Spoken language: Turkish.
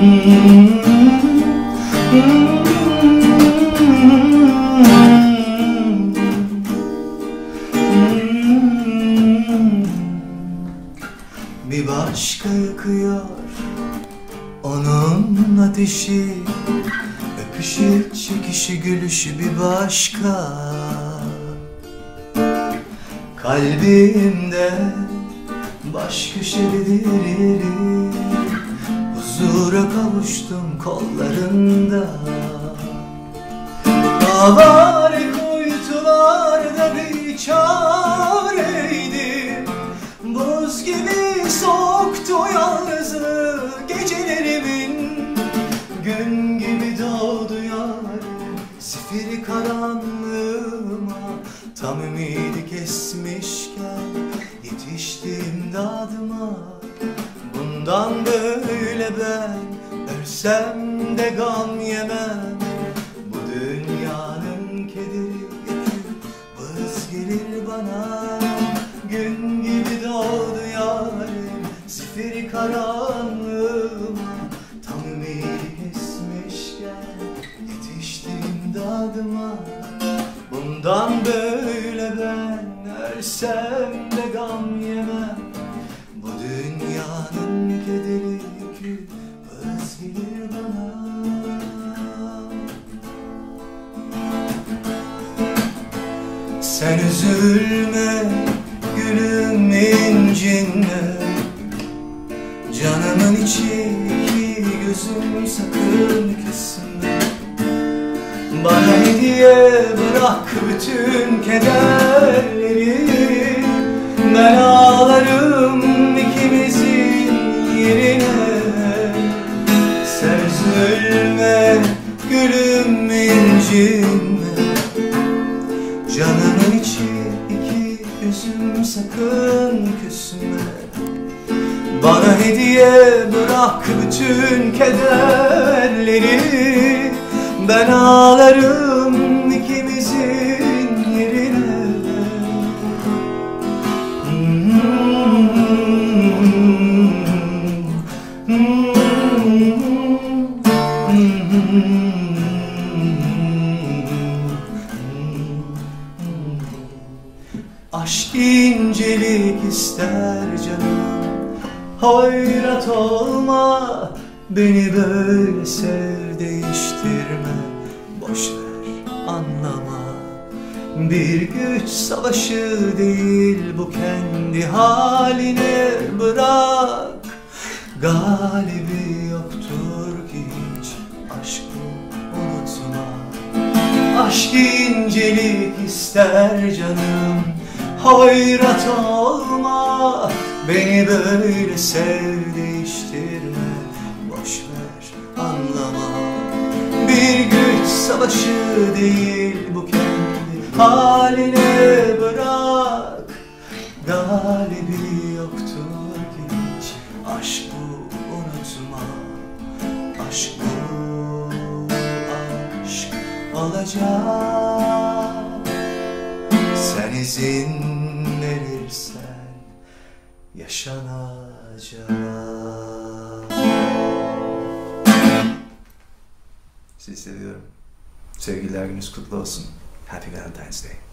Bir başka yakıyor onun ateşi. Öpüşü, çekişi, gülüşü bir başka. Kalbimde başka şeridir Kavuştum kollarında. Dağlar kuytularda bir çareydim Buz gibi soktu yalnızlığı gecelerimin. Gün gibi doğdu yar Zifiri karanlığıma. Tam ümidi kesmişken Yetiştim dadıma. Bundan böyle ben Ölsem de gam yemem. Bu dünyanın kederi Vız gelir bana. Gün gibi doğdu yarim Zifiri karanlığıma. Tam ümidi kesmişken Yetiştim dadıma. Bundan böyle ben Ölsem de Sen üzülme gülüm incinme Canımın içi gözüm sakın kesme. Bana hediye bırak bütün kederleri. Ben ağlarım ikimizin yerine. Sen üzülme gülüm incinme sakın küsme. Bana hediye bırak bütün kederleri Ben ağlarım ikimizin Aşk incelik ister canım. Hayrat olma Beni böyle sev değiştirme. Boş ver anlama. Bir güç savaşı değil bu kendi haline bırak. Galibi yoktur ki hiç aşkı unutma. Aşk incelik ister canım Hayrat olma Beni böyle sev değiştirme Boş ver anlama. Bir güç savaşı değil bu kendi haline bırak. Galibi yoktur hiç. Aşk bu unutma. Aşk bu aşk olacak izin verirsen yaşanacak Sizi seviyorum. Sevgililer gününüz kutlu olsun. Happy Valentine's Day.